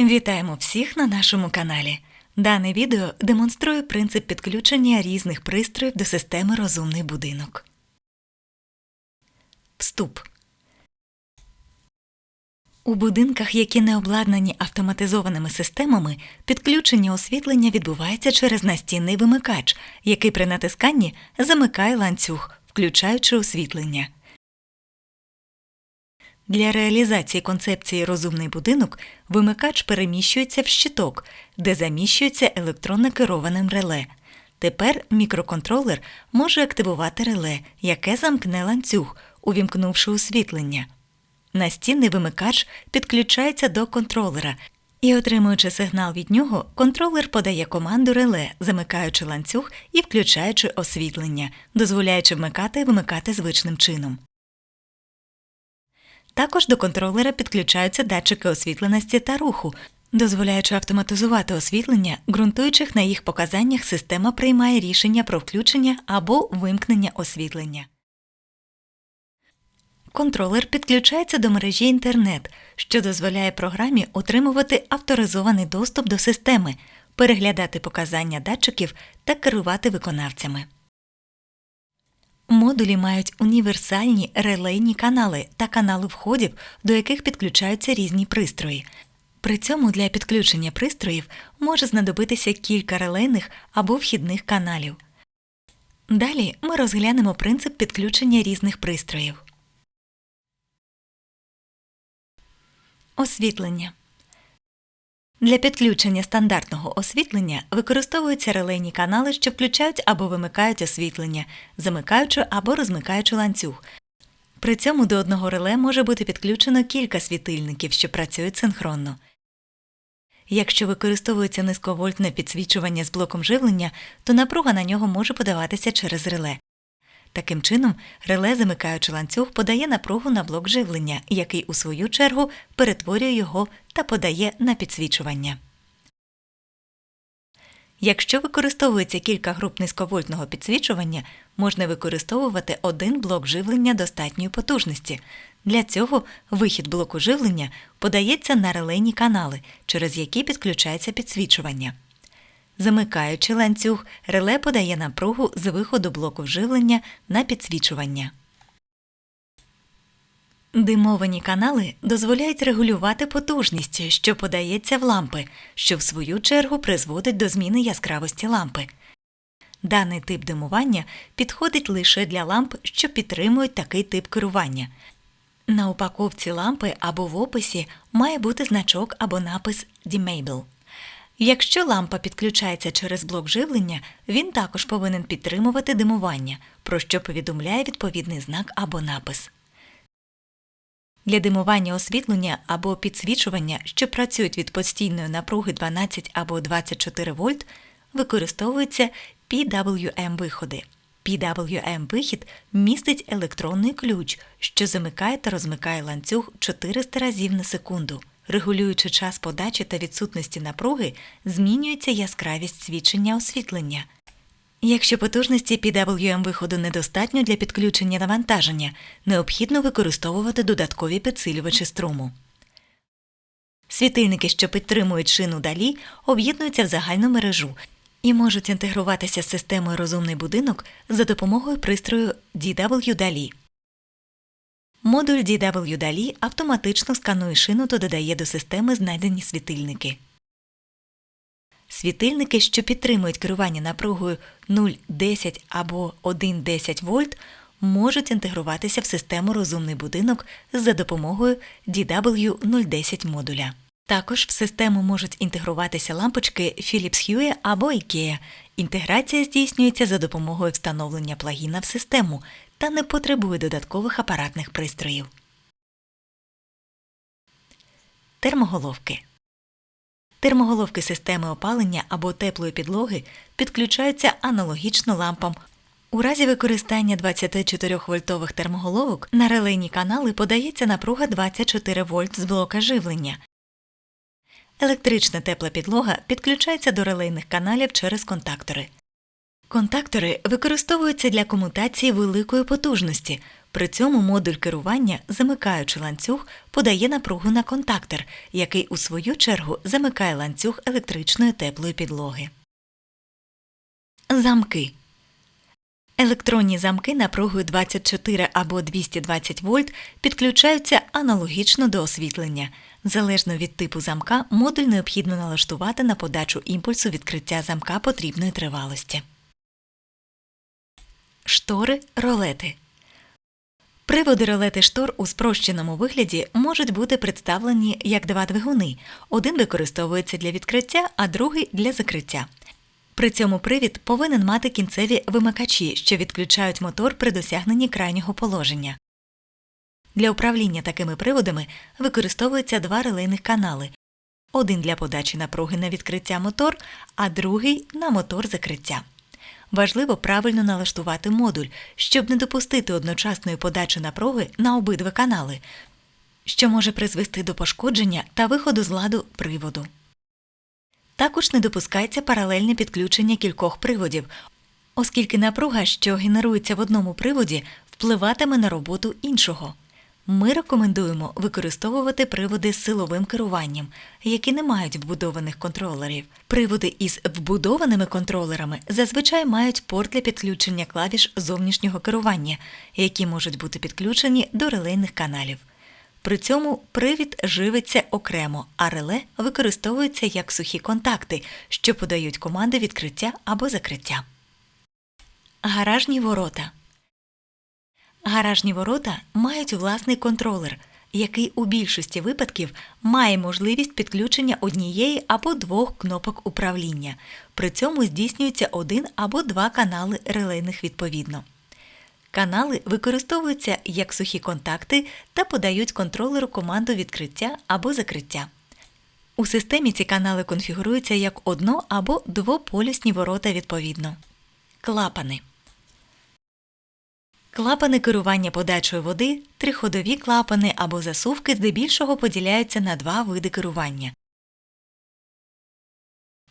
Вітаємо всіх на нашому каналі. Дане відео демонструє принцип підключення різних пристроїв до системи Розумний будинок. Вступ. У будинках, які не обладнані автоматизованими системами, підключення освітлення відбувається через настінний вимикач, який при натисканні замикає ланцюг, включаючи освітлення. Для реалізації концепції розумний будинок вимикач переміщується в щиток, де заміщується електронно керованим реле. Тепер мікроконтролер може активувати реле, яке замкне ланцюг, увімкнувши освітлення. Настінний вимикач підключається до контролера і, отримуючи сигнал від нього, контролер подає команду реле, замикаючи ланцюг і включаючи освітлення, дозволяючи вмикати і вимикати звичним чином. Також до контролера підключаються датчики освітленості та руху, дозволяючи автоматизувати освітлення, ґрунтуючих на їх показаннях система приймає рішення про включення або вимкнення освітлення. Контролер підключається до мережі інтернет, що дозволяє програмі отримувати авторизований доступ до системи, переглядати показання датчиків та керувати виконавцями. Модулі мають універсальні релейні канали та канали входів, до яких підключаються різні пристрої. При цьому для підключення пристроїв може знадобитися кілька релейних або вхідних каналів. Далі ми розглянемо принцип підключення різних пристроїв. Освітлення. Для підключення стандартного освітлення використовуються релейні канали, що включають або вимикають освітлення, замикаючи або розмикаючи ланцюг. При цьому до одного реле може бути підключено кілька світильників, що працюють синхронно. Якщо використовується низьковольтне підсвічування з блоком живлення, то напруга на нього може подаватися через реле. Таким чином, реле, замикаючи ланцюг, подає напругу на блок живлення, який, у свою чергу, перетворює його та подає на підсвічування. Якщо використовується кілька груп низьковольтного підсвічування, можна використовувати один блок живлення достатньої потужності. Для цього вихід блоку живлення подається на релейні канали, через які підключається підсвічування. Замикаючи ланцюг, реле подає напругу з виходу блоку вживлення на підсвічування. Димовані канали дозволяють регулювати потужність, що подається в лампи, що в свою чергу призводить до зміни яскравості лампи. Даний тип димування підходить лише для ламп, що підтримують такий тип керування. На упаковці лампи або в описі має бути значок або напис Dimable. Якщо лампа підключається через блок живлення, він також повинен підтримувати димування, про що повідомляє відповідний знак або напис. Для димування освітлення або підсвічування, що працюють від постійної напруги 12 або 24 вольт, використовуються PWM-виходи. PWM-вихід містить електронний ключ, що замикає та розмикає ланцюг 400 разів на секунду. Регулюючи час подачі та відсутності напруги, змінюється яскравість свідчення освітлення. Якщо потужності PWM виходу недостатньо для підключення навантаження, необхідно використовувати додаткові підсилювачі струму. Світильники, що підтримують шину далі, об'єднуються в загальну мережу і можуть інтегруватися з системою розумний будинок за допомогою пристрою DW Далі. Модуль DW Далі автоматично сканує шину та додає до системи знайдені світильники. Світильники, що підтримують керування напругою 0,10 або 1,10 вольт, можуть інтегруватися в систему розумний будинок за допомогою DW010 модуля. Також в систему можуть інтегруватися лампочки Philips Hue або IKEA. Інтеграція здійснюється за допомогою встановлення плагіна в систему та не потребує додаткових апаратних пристроїв. Термоголовки Термоголовки системи опалення або теплої підлоги підключаються аналогічно лампам. У разі використання 24-вольтових термоголовок на релейні канали подається напруга 24 вольт з блока живлення. Електрична тепла підлога підключається до релейних каналів через контактори. Контактори використовуються для комутації великої потужності, При цьому модуль керування, замикаючи ланцюг, подає напругу на контактор, який у свою чергу замикає ланцюг електричної теплої підлоги. Замки Електронні замки напругою 24 або 220 вольт підключаються аналогічно до освітлення. Залежно від типу замка, модуль необхідно налаштувати на подачу імпульсу відкриття замка потрібної тривалості. Штори ролети. Приводи ролети штор у спрощеному вигляді можуть бути представлені як два двигуни. Один використовується для відкриття, а другий для закриття. При цьому привід повинен мати кінцеві вимикачі, що відключають мотор при досягненні крайнього положення. Для управління такими приводами використовуються два релейних канали один для подачі напруги на відкриття мотор, а другий на мотор закриття. Важливо правильно налаштувати модуль, щоб не допустити одночасної подачі напруги на обидва канали, що може призвести до пошкодження та виходу з ладу приводу. Також не допускається паралельне підключення кількох приводів, оскільки напруга, що генерується в одному приводі, впливатиме на роботу іншого. Ми рекомендуємо використовувати приводи з силовим керуванням, які не мають вбудованих контролерів. Приводи із вбудованими контролерами зазвичай мають порт для підключення клавіш зовнішнього керування, які можуть бути підключені до релейних каналів. При цьому привід живиться окремо, а реле використовується як сухі контакти, що подають команди відкриття або закриття. Гаражні ворота. Гаражні ворота мають власний контролер, який у більшості випадків має можливість підключення однієї або двох кнопок управління. При цьому здійснюється один або два канали релейних відповідно. Канали використовуються як сухі контакти та подають контролеру команду відкриття або закриття. У системі ці канали конфігуруються як одно- або двополюсні ворота відповідно. Клапани. Клапани керування подачою води, триходові клапани або засувки здебільшого поділяються на два види керування.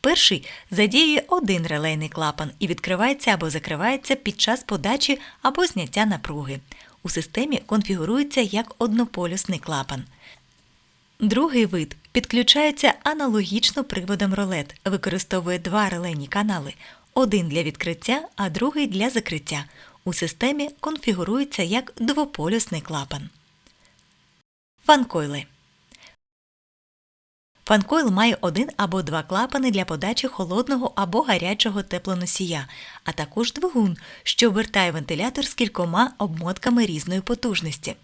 Перший задіює один релейний клапан і відкривається або закривається під час подачі або зняття напруги. У системі конфігурується як однополюсний клапан. Другий вид підключається аналогічно приводом ролет, використовує два релейні канали один для відкриття, а другий для закриття. У системі конфігурується як двополюсний клапан. Фанкойли Фанкойл має один або два клапани для подачі холодного або гарячого теплоносія, а також двигун, що обертає вентилятор з кількома обмотками різної потужності.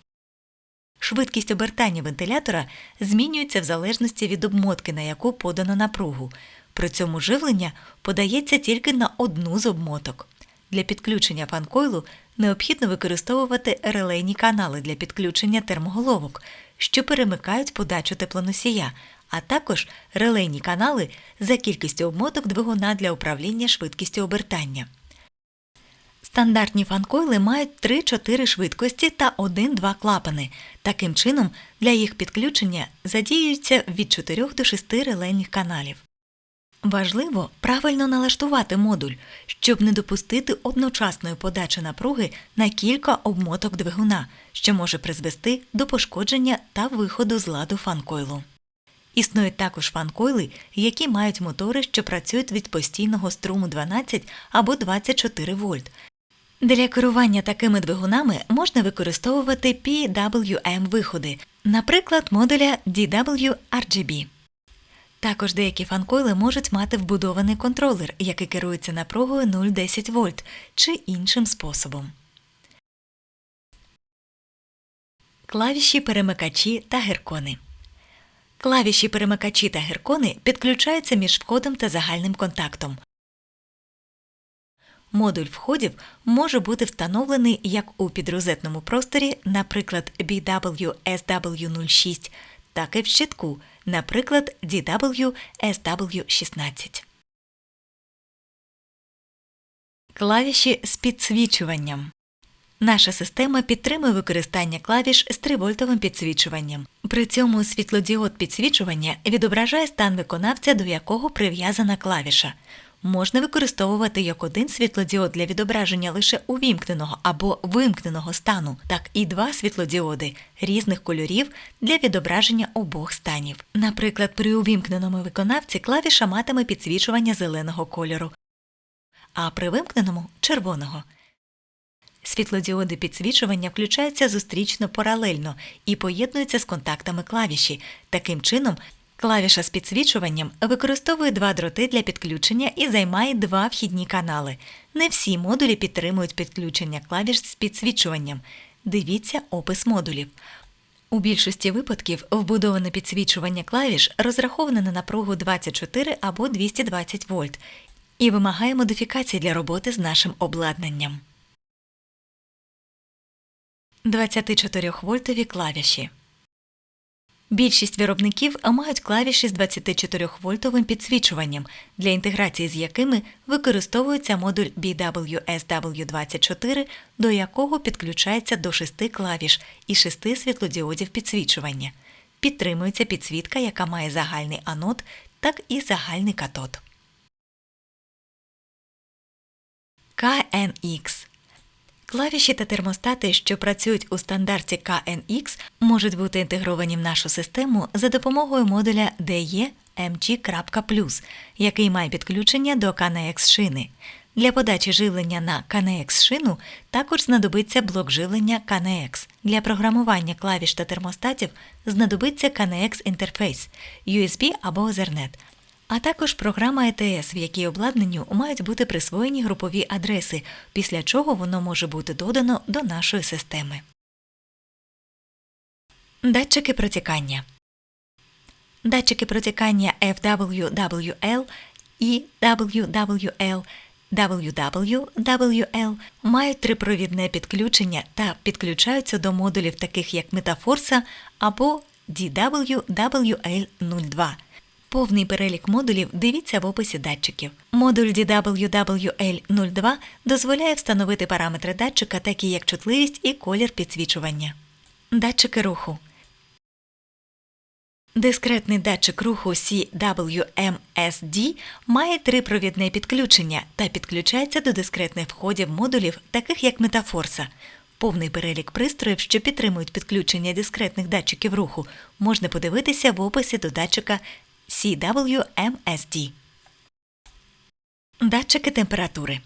Швидкість обертання вентилятора змінюється в залежності від обмотки, на яку подано напругу. При цьому живлення подається тільки на одну з обмоток. Для підключення фанкойлу необхідно використовувати релейні канали для підключення термоголовок, що перемикають подачу теплоносія, а також релейні канали за кількістю обмоток двигуна для управління швидкістю обертання. Стандартні фанкойли мають 3-4 швидкості та 1-2 клапани. Таким чином, для їх підключення задіюється від 4 до 6 релейних каналів. Важливо правильно налаштувати модуль, щоб не допустити одночасної подачі напруги на кілька обмоток двигуна, що може призвести до пошкодження та виходу з ладу фанкойлу. Існують також фанкойли, які мають мотори, що працюють від постійного струму 12 або 24 вольт. Для керування такими двигунами можна використовувати PWM виходи, наприклад, модуля DW-RGB. Також деякі фанкойли можуть мати вбудований контролер, який керується напругою 0,10 вольт чи іншим способом. Клавіші перемикачі та геркони. Клавіші перемикачі та геркони підключаються між входом та загальним контактом. Модуль входів може бути встановлений як у підрозетному просторі, наприклад, BW-SW06, так і в щитку, наприклад, DW-SW16. Клавіші з підсвічуванням. Наша система підтримує використання клавіш з 3-вольтовим підсвічуванням. При цьому світлодіод підсвічування відображає стан виконавця, до якого прив'язана клавіша. Можна використовувати як один світлодіод для відображення лише увімкненого або вимкненого стану, так і два світлодіоди різних кольорів для відображення обох станів. Наприклад, при увімкненому виконавці клавіша матиме підсвічування зеленого кольору, а при вимкненому червоного. Світлодіоди підсвічування включаються зустрічно паралельно і поєднуються з контактами клавіші. Таким чином, клавіша з підсвічуванням використовує два дроти для підключення і займає два вхідні канали. Не всі модулі підтримують підключення клавіш з підсвічуванням. Дивіться опис модулів. У більшості випадків вбудоване підсвічування клавіш розраховане на напругу 24 або 220 вольт і вимагає модифікацій для роботи з нашим обладнанням. 24-вольтові клавіші. Більшість виробників мають клавіші з 24-вольтовим підсвічуванням, для інтеграції з якими використовується модуль BWSW24, до якого підключається до 6 клавіш і 6 світлодіодів підсвічування. Підтримується підсвітка, яка має загальний анод, так і загальний катод. KNX Клавіші та термостати, що працюють у стандарті KNX, можуть бути інтегровані в нашу систему за допомогою модуля DE MG.Plus, який має підключення до KNX шини. Для подачі живлення на KNX шину також знадобиться блок живлення KNX. Для програмування клавіш та термостатів знадобиться KNX інтерфейс, USB або Ethernet, а також програма ETS, в якій обладнанню мають бути присвоєні групові адреси, після чого воно може бути додано до нашої системи. Датчики протікання Датчики протікання FWWL і WWL WWWL мають трипровідне підключення та підключаються до модулів таких як Метафорса або DWWL02. Повний перелік модулів дивіться в описі датчиків. Модуль DWWL02 дозволяє встановити параметри датчика, такі як чутливість і колір підсвічування. Датчики руху. Дискретний датчик руху CWMSD має трипровідне підключення та підключається до дискретних входів модулів, таких як Метафорса. Повний перелік пристроїв, що підтримують підключення дискретних датчиків руху, можна подивитися в описі до датчика CWMSD. Датчики температури.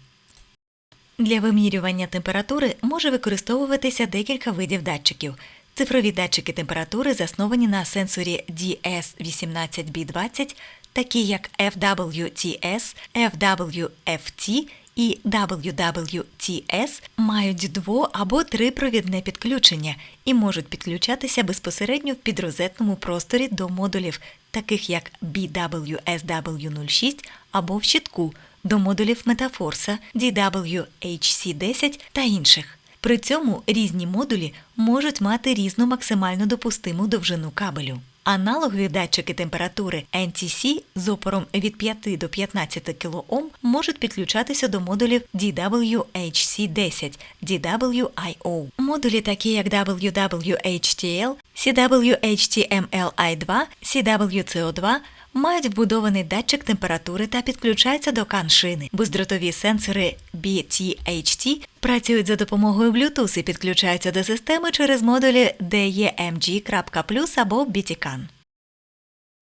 Для вимірювання температури може використовуватися декілька видів датчиків. Цифрові датчики температури засновані на сенсорі DS18B20, такі як FWTS, FWFT і WWTS мають дво- або трипровідне підключення і можуть підключатися безпосередньо в підрозетному просторі до модулів, таких як BWSW06 або в щитку до модулів Метафорса, DWHC10 та інших. При цьому різні модулі можуть мати різну максимально допустиму довжину кабелю. Аналогові датчики температури NTC з опором від 5 до 15 кОм можуть підключатися до модулів DWHC10, DWIO. Модулі, такі як WWHTL, CWHTMLI2, CWCO2 мають вбудований датчик температури та підключаються до каншини. Бездротові сенсори BTHT працюють за допомогою Bluetooth і підключаються до системи через модулі DEMG.Plus або BTCAN.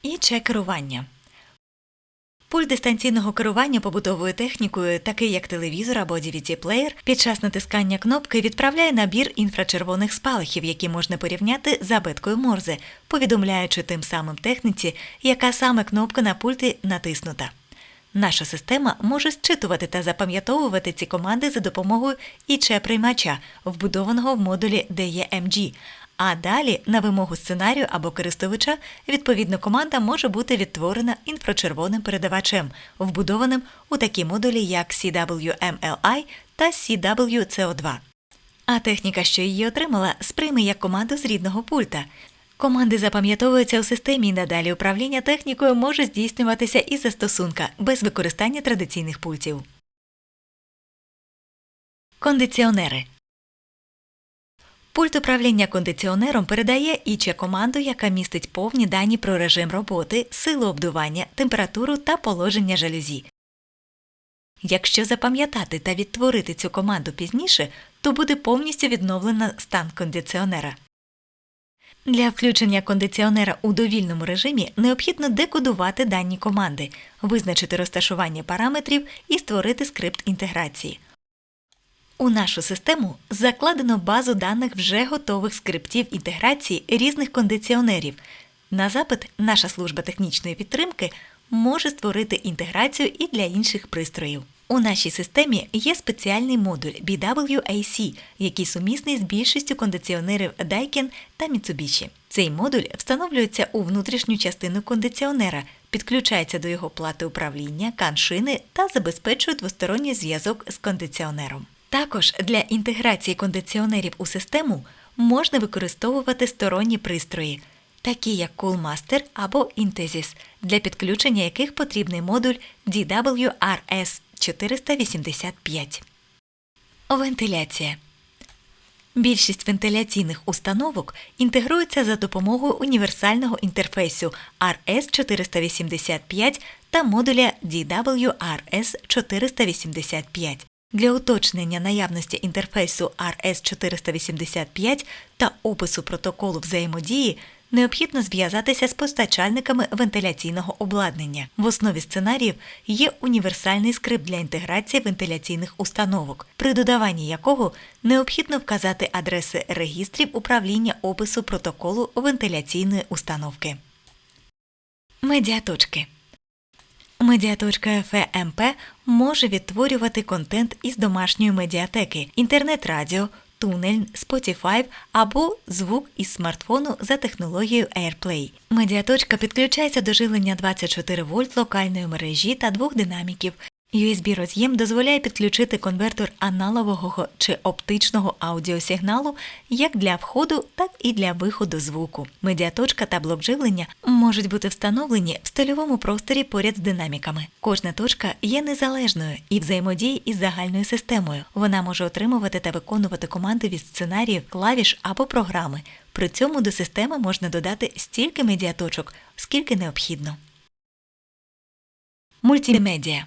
І чек керування. Пульт дистанційного керування побутовою технікою, такий як телевізор або DVD-плеєр, під час натискання кнопки відправляє набір інфрачервоних спалахів, які можна порівняти з абеткою Морзе, повідомляючи тим самим техніці, яка саме кнопка на пульті натиснута. Наша система може зчитувати та запам'ятовувати ці команди за допомогою ІЧ приймача, вбудованого в модулі DEMG, а далі, на вимогу сценарію або користувача, відповідна команда може бути відтворена інфрачервоним передавачем, вбудованим у такі модулі, як CWMLI та CWCO2. А техніка, що її отримала, сприйме як команду з рідного пульта. Команди запам'ятовуються у системі і надалі управління технікою може здійснюватися із застосунка без використання традиційних пультів. Кондиціонери Пульт управління кондиціонером передає ІЧ команду, яка містить повні дані про режим роботи, силу обдування, температуру та положення жалюзі. Якщо запам'ятати та відтворити цю команду пізніше, то буде повністю відновлено стан кондиціонера. Для включення кондиціонера у довільному режимі необхідно декодувати дані команди, визначити розташування параметрів і створити скрипт інтеграції. У нашу систему закладено базу даних вже готових скриптів інтеграції різних кондиціонерів. На запит наша служба технічної підтримки може створити інтеграцію і для інших пристроїв. У нашій системі є спеціальний модуль BWAC, який сумісний з більшістю кондиціонерів Daikin та Mitsubishi. Цей модуль встановлюється у внутрішню частину кондиціонера, підключається до його плати управління, каншини та забезпечує двосторонній зв'язок з кондиціонером. Також для інтеграції кондиціонерів у систему можна використовувати сторонні пристрої, такі як Coolmaster або Intesis, для підключення яких потрібний модуль DWRS 485. Вентиляція. Більшість вентиляційних установок інтегруються за допомогою універсального інтерфейсу RS485 та модуля DWRS485. Для уточнення наявності інтерфейсу RS485 та опису протоколу взаємодії необхідно зв'язатися з постачальниками вентиляційного обладнання. В основі сценаріїв є універсальний скрипт для інтеграції вентиляційних установок, при додаванні якого необхідно вказати адреси регістрів управління опису протоколу вентиляційної установки. Медіаточки. Медіаточка ФМП може відтворювати контент із домашньої медіатеки, інтернет-радіо, тунель, Spotify або звук із смартфону за технологією AirPlay. Медіаточка підключається до жилення 24 вольт локальної мережі та двох динаміків. USB-роз'єм дозволяє підключити конвертор аналогового чи оптичного аудіосигналу як для входу, так і для виходу звуку. Медіаточка та блок живлення можуть бути встановлені в стильовому просторі поряд з динаміками. Кожна точка є незалежною і взаємодіє із загальною системою. Вона може отримувати та виконувати команди від сценаріїв, клавіш або програми. При цьому до системи можна додати стільки медіаточок, скільки необхідно. Мультимедіа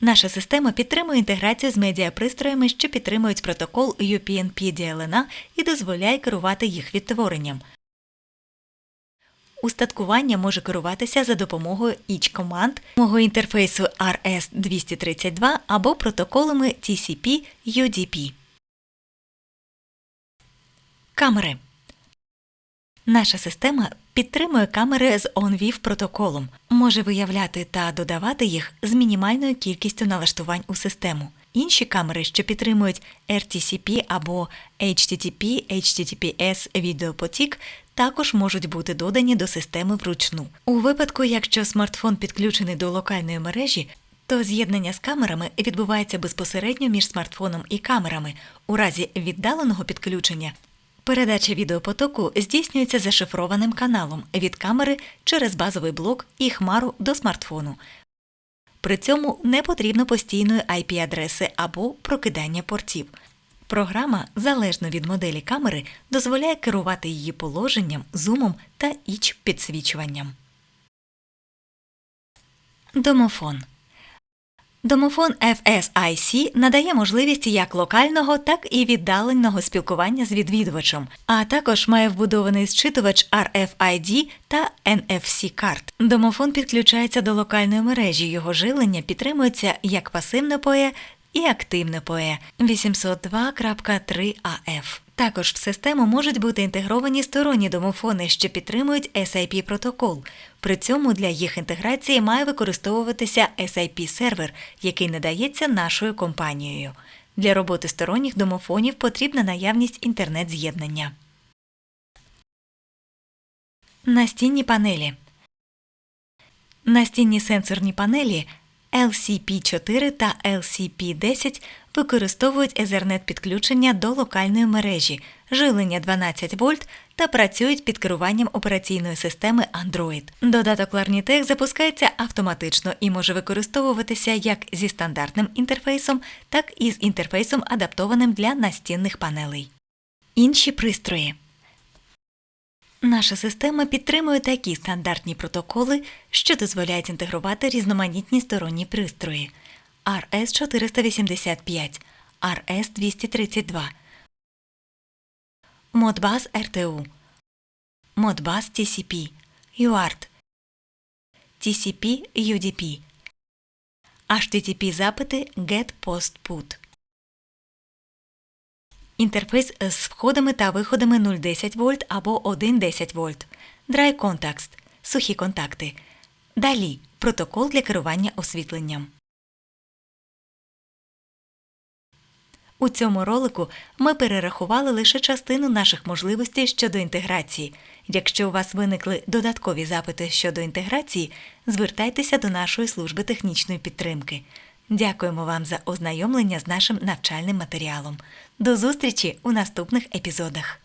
Наша система підтримує інтеграцію з медіапристроями, що підтримують протокол UPnP DLNA і дозволяє керувати їх відтворенням. Устаткування може керуватися за допомогою each команд мого інтерфейсу RS232 або протоколами TCP UDP. Камери Наша система підтримує камери з OnVIF протоколом, може виявляти та додавати їх з мінімальною кількістю налаштувань у систему. Інші камери, що підтримують RTCP або HTTP, HTTPS відеопотік, також можуть бути додані до системи вручну. У випадку, якщо смартфон підключений до локальної мережі, то з'єднання з камерами відбувається безпосередньо між смартфоном і камерами. У разі віддаленого підключення Передача відеопотоку здійснюється зашифрованим каналом від камери через базовий блок і хмару до смартфону. При цьому не потрібно постійної IP-адреси або прокидання портів. Програма, залежно від моделі камери, дозволяє керувати її положенням, зумом та іч підсвічуванням. Домофон Домофон FSIC надає можливість як локального, так і віддаленого спілкування з відвідувачем, а також має вбудований зчитувач RFID та NFC карт. Домофон підключається до локальної мережі. Його жилення підтримується як пасивне PoE і активне PoE 802.3 AF. Також в систему можуть бути інтегровані сторонні домофони, що підтримують SIP протокол. При цьому для їх інтеграції має використовуватися SIP сервер, який надається нашою компанією. Для роботи сторонніх домофонів потрібна наявність інтернет-з'єднання. Настінні панелі. Настінні сенсорні панелі LCP4 та LCP10 використовують Ethernet підключення до локальної мережі, живлення 12 вольт та працюють під керуванням операційної системи Android. Додаток Larnitech запускається автоматично і може використовуватися як зі стандартним інтерфейсом, так і з інтерфейсом, адаптованим для настінних панелей. Інші пристрої. Наша система підтримує такі стандартні протоколи, що дозволяють інтегрувати різноманітні сторонні пристрої. RS485, RS232, Modbus RTU, Modbus TCP, UART, TCP UDP, HTTP запити GET POST PUT. Інтерфейс з входами та виходами 0,10 вольт або 1,10 вольт. Dry Contacts – сухі контакти. Далі протокол для керування освітленням. У цьому ролику ми перерахували лише частину наших можливостей щодо інтеграції. Якщо у вас виникли додаткові запити щодо інтеграції, звертайтеся до нашої служби технічної підтримки. Дякуємо вам за ознайомлення з нашим навчальним матеріалом. До зустрічі у наступних епізодах.